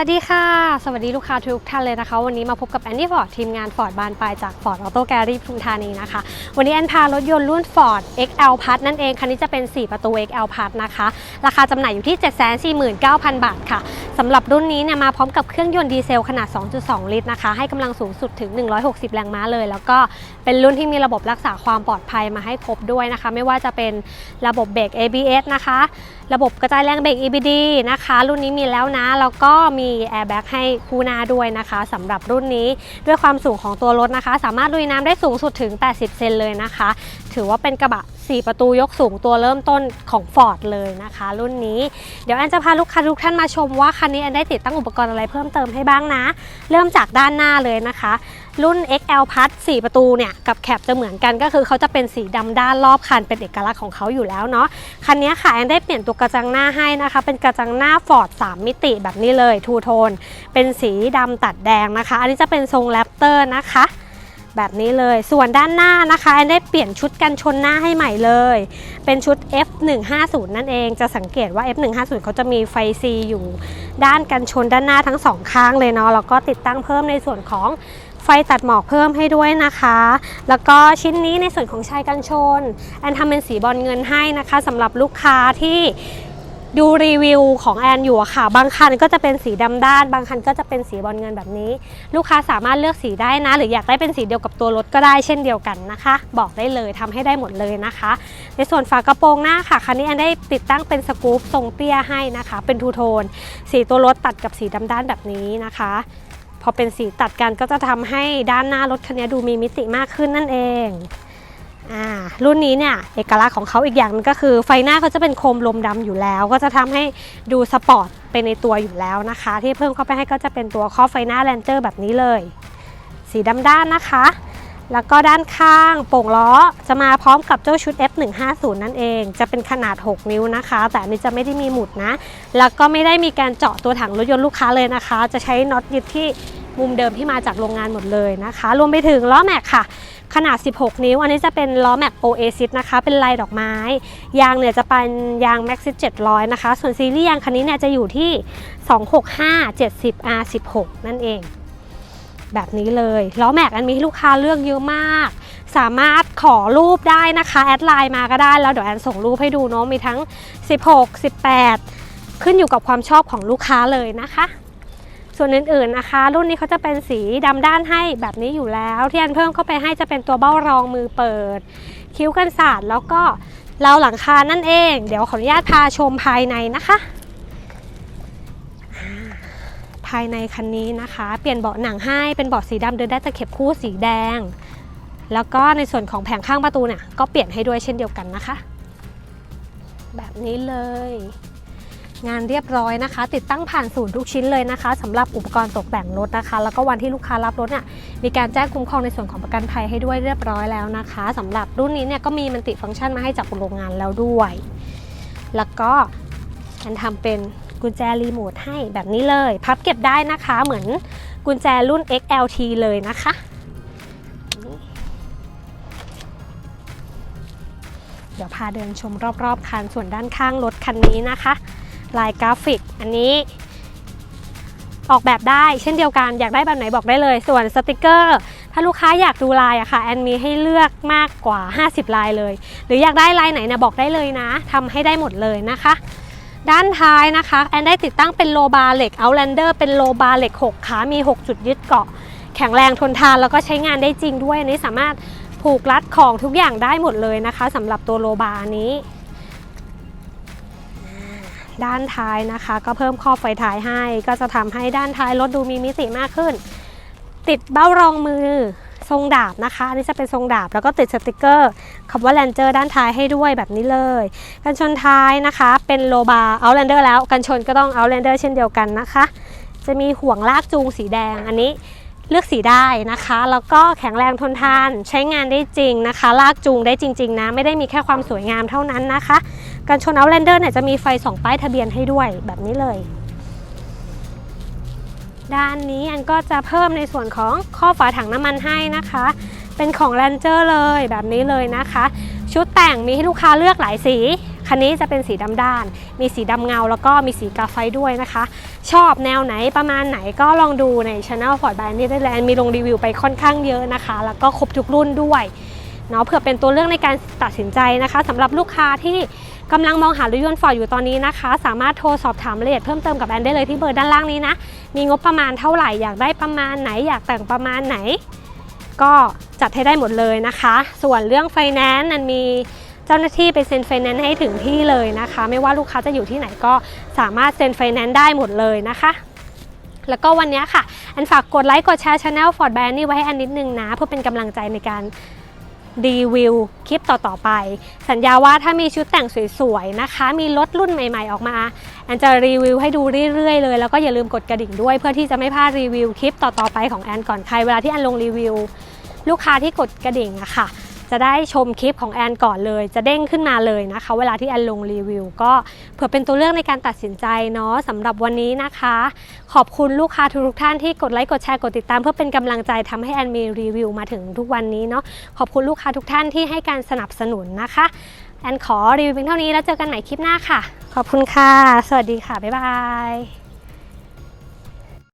วัสดีค่ะ สวัสดีลูกค้าทุกท่านเลยนะคะ วันนี้มาพบกับแอนดี้ฟอร์ดทีมงานฟอร์ดบานปลายจากฟอร์ดออโต้แกลลี่ปทุมธานีนะคะ วันนี้แอนพารถยนต์รุ่น Ford XL Plus นั่นเองคันนี้จะเป็น 4 ประตู XL Plus นะคะ ราคาจำหน่ายอยู่ที่ 749,000 บาทค่ะสำหรับรุ่นนี้เนี่ยมาพร้อมกับเครื่องยนต์ดีเซลขนาด 2.2 ลิตรนะคะ ให้กำลังสูงสุดถึง 160 แรงม้าเลย แล้วก็เป็นรุ่นที่มีระบบรักษาความปลอดภัยมาให้ครบด้วยนะคะ ไม่ว่าจะเป็นระบบเบรก ABS นะคะระบบกระจายแรงเบรก EBD นะคะ รุ่นนี้มีแล้วนะ แล้วก็มีแอร์แบ็กให้คู่หน้าด้วยนะคะสำหรับรุ่นนี้ด้วยความสูงของตัวรถนะคะ สามารถลุยน้ำได้สูงสุดถึง 80 เซนเลยนะคะ ถือว่าเป็นกระบะ 4 ประตูยกสูงตัวเริ่มต้นของ Ford เลยนะคะ รุ่นนี้เดี๋ยวแอนจะพาลูกค้าทุกท่านมาชมว่าคันนี้แอนได้ติดตั้งอุปกรณ์อะไรเพิ่มเติมให้บ้างนะ เริ่มจากด้านหน้าเลยนะคะ รุ่น XL Plus 4 ประตูเนี่ยกับแคปจะเหมือนกันก็คือเขาจะเป็นสีดำด้านรอบคันเป็นเอกลักษณ์ของเขาอยู่แล้วเนาะคันนี้ค่ะแอนได้เปลี่ยนตัวกระจังหน้าให้นะคะ เป็นกระจังหน้า Ford 3มิติแบบนี้เลยทูโทนเป็นสีดำตัดแดงนะคะ อันนี้จะเป็นทรงแรปเตอร์นะคะแบบนี้เลย ส่วนด้านหน้านะคะแอนได้เปลี่ยนชุดกันชนหน้าให้ใหม่เลย เป็นชุด F150 นั่นเอง จะสังเกตว่า F150 เขาจะมีไฟ C อยู่ด้านกันชนด้านหน้าทั้งสองข้างเลยเนาะ แล้วก็ติดตั้งเพิ่มในส่วนของ ไฟตัดหมอกเพิ่มให้ด้วยนะคะ แล้วก็ชิ้นนี้ในส่วนของชายกันชน แอนทำเป็นสีบอลเงินให้นะคะสำหรับลูกค้าที่ดูรีวิวของแอนอยู่ค่ะ บางคันก็จะเป็นสีดำด้าน บางคันก็จะเป็นสีบอลเงินแบบนี้ ลูกค้าสามารถเลือกสีได้นะ หรืออยากได้เป็นสีเดียวกับตัวรถก็ได้เช่นเดียวกันนะคะ บอกได้เลยทำให้ได้หมดเลยนะคะ ในส่วนฝากระโปรงหน้าค่ะคันนี้แอนได้ติดตั้งเป็นสกู๊ปทรงเตี้ยให้นะคะ เป็นทูโทน สีตัวรถตัดกับสีดำด้านแบบนี้นะคะ อเป็นสีตัดกันก็จะทำให้ด้านหน้ารถคันนี้ดูมีมิติมากขึ้นนั่นเองรุ่นนี้เนี่ยเอกลักษณ์ของเขาอีกอย่างนึงก็คือ ไฟหน้าเขาจะเป็นโคมลมดำอยู่แล้ว ก็จะทำให้ดูสปอร์ตไปในตัวอยู่แล้วนะคะ ที่เพิ่มเข้าไปให้ก็จะเป็นตัวครอไฟหน้าแลนเจอร์แบบนี้เลย สีดำด้านนะคะ แล้วก็ด้านข้างโป่งล้อจะมาพร้อมกับเจ้าชุด F150 นั่นเอง จะเป็นขนาด 6 นิ้วนะคะ แต่อันนี้จะไม่ได้มีหมุดนะ แล้วก็ไม่ได้มีการเจาะตัวถังรถยนต์ลูกค้าเลยนะคะ จะใช้น็อตยึดที่มุมเดิมที่มาจากโรงงานหมดเลยนะคะ รวมไปถึงล้อแม็กค่ะ ขนาด 16 นิ้ว อันนี้จะเป็นล้อแม็ก Oasis นะคะ เป็นลายดอกไม้ ยางเนี่ยจะเป็นยาง Maxxis 700 นะคะ ส่วนซีรีส์ยางคันนี้เนี่ยจะอยู่ที่ 265 70 R16 นั่นเอง แบบนี้เลยล้อแม็กอันมีลูกค้าเลือกเยอะมาก สามารถขอรูปได้นะคะ แอดไลน์มาก็ได้ แล้วเดี๋ยวแอนส่งรูปให้ดูเนาะมีทั้ง 16 18 ขึ้นอยู่กับความชอบของลูกค้าเลยนะคะ ส่วนอื่นๆนะคะ รุ่นนี้เขาจะเป็นสีดำด้านให้แบบนี้อยู่แล้ว ที่แอนเพิ่มเข้าไปให้จะเป็นตัวเบ้ารองมือเปิด คิ้วกันศาสตร์แล้วก็เราหลังคานั่นเอง เดี๋ยวขออนุญาตพาชมภายในนะคะ ภายในคันนี้นะคะ เปลี่ยนเบาะหนังให้เป็นเบาะสีดำเดินได้ตะเข็บคู่สีแดง แล้วก็ในส่วนของแผงข้างประตูเนี่ยก็เปลี่ยนให้ด้วยเช่นเดียวกันนะคะ แบบนี้เลย งานเรียบร้อยนะคะ ติดตั้งผ่านศูนย์ทุกชิ้นเลยนะคะสำหรับอุปกรณ์ตกแต่งรถนะคะ แล้วก็วันที่ลูกค้ารับรถเนี่ยมีการแจ้งคุ้มครองในส่วนของประกันภัยให้ด้วยเรียบร้อยแล้วนะคะสำหรับรุ่นนี้เนี่ยก็มีมันติฟังก์ชันมาให้จากโรงงานแล้วด้วย แล้วก็ฉันทำเป็น กุญแจรีโมทให้แบบนี้เลย พับเก็บได้นะคะ เหมือนกุญแจรุ่น XLT เลยนะคะ เดี๋ยวพาเดินชมรอบๆคันส่วนด้านข้างรถคันนี้นะคะ ลายกราฟิกอันนี้ออกแบบได้เช่นเดียวกันอยากได้แบบไหนบอกได้เลย ส่วนสติกเกอร์ ถ้าลูกค้าอยากดูลายอะค่ะแอนมีให้เลือกมากกว่า 50 ลายเลย หรืออยากได้ลายไหนนะบอกได้เลยนะทำให้ได้หมดเลยนะคะ ด้านท้ายนะคะแอนได้ติดตั้งเป็นโลบาร์เหล็ก Outlander เป็นโลบาร์เหล็ก 6 ขามี 6 จุดยึดเกาะ แข็งแรงทนทานแล้วก็ใช้งานได้จริงด้วยอันนี้สามารถผูกรัดของทุกอย่างได้หมดเลยนะคะสำหรับตัวโลบาร์นี้ ด้านท้ายนะคะ ก็เพิ่มข้อบไฟท้ายให้ ก็จะทำให้ด้านท้ายรถดูมีมิติมากขึ้น ติดเบ้ารองมือทรงดาบนะคะอันนี้จะเป็นทรงดาบแล้วก็ติดสติกเกอร์ คำว่าแลนเจอร์ด้านท้ายให้ด้วยแบบนี้เลย กันชนท้ายนะคะเป็นโลบาร์เอาแลนเดอร์แล้วกันชนก็ต้องเอาแลนเดอร์เช่นเดียวกันนะคะ จะมีห่วงลากจูงสีแดงอันนี้เลือกสีได้นะคะ แล้วก็แข็งแรงทนทานใช้งานได้จริงนะคะ ลากจูงได้จริง ๆ นะ ไม่ได้มีแค่ความสวยงามเท่านั้นนะคะการชน Outlander เนี่ยจะมีไฟสองป้ายทะเบียนให้ด้วยแบบนี้เลยด้านนี้อันก็จะเพิ่มในส่วนของข้อฝาถังน้ำมันให้นะคะ เป็นของ Ranger เลยแบบนี้เลยนะคะ ชุดแต่งมีให้ลูกค้าเลือกหลายสี คันนี้จะเป็นสีดำด้าน มีสีดำเงาแล้วก็มีสีกาไฟด้วยนะคะ ชอบแนวไหนประมาณไหนก็ลองดูในช anel Ford b a n d ได้เลยแอนมีลงรีวิวไปค่อนข้างเยอะนะคะ แล้วก็ครบทุกรุ่นด้วยเนาะเผื่อเป็นตัวเลือกในการตัดสินใจนะคะสำหรับลูกค้าที่กำลังมองหารถยนต์ฟอร์ดอยู่ตอนนี้นะคะ สามารถโทรสอบถามรายละเอียดเพิ่มเติมกับแอนได้เลยที่เบอร์ด้านล่างนี้นะ มีงบประมาณเท่าไหร่อยากได้ประมาณไหนอยากแต่งประมาณไหน ก็ จัดให้ได้หมดเลยนะคะ ส่วนเรื่องไฟแนนซ์นั้นมีเจ้าหน้าที่ไปเซ็นไฟแนนซ์ให้ถึงที่เลยนะคะ ไม่ว่าลูกค้าจะอยู่ที่ไหนก็สามารถเซ็นไฟแนนซ์ได้หมดเลยนะคะแล้วก็วันนี้ค่ะ อันฝากกดไลค์กดแชร์ช anel Ford Brand นี่ไว้ให้อันนิดนึงนะ เพื่อเป็นกำลังใจในการรีวิวคลิปต่อ ๆ ไป สัญญาว่าถ้ามีชุดแต่งสวย ๆ นะคะ มีรถรุ่นใหม่ ๆ ออกมา แอนจะรีวิวให้ดูเรื่อย ๆ เลย แล้วก็อย่าลืมกดกระดิ่งด้วย เพื่อที่จะไม่พลาดรีวิวคลิปต่อ ๆ ไปของแอนก่อนใครเวลาที่แอนลงรีวิว ลูกค้าที่กดกระดิ่งอะค่ะ จะได้ชมคลิปของแอนก่อนเลย จะเด้งขึ้นมาเลยนะคะ เวลาที่แอนลงรีวิว ก็เผื่อเป็นตัวเลือกในการตัดสินใจเนาะสำหรับวันนี้นะคะ ขอบคุณลูกค้าทุกท่านที่กดไลค์กดแชร์กดติดตาม เพื่อเป็นกำลังใจทำให้แอนมีรีวิวมาถึงทุกวันนี้เนาะขอบคุณลูกค้าทุกท่านที่ให้การสนับสนุนนะคะแอนขอรีวิวเพียงเท่านี้แล้วเจอกันใหม่คลิปหน้าค่ะ ขอบคุณค่ะ สวัสดีค่ะ บ๊ายบาย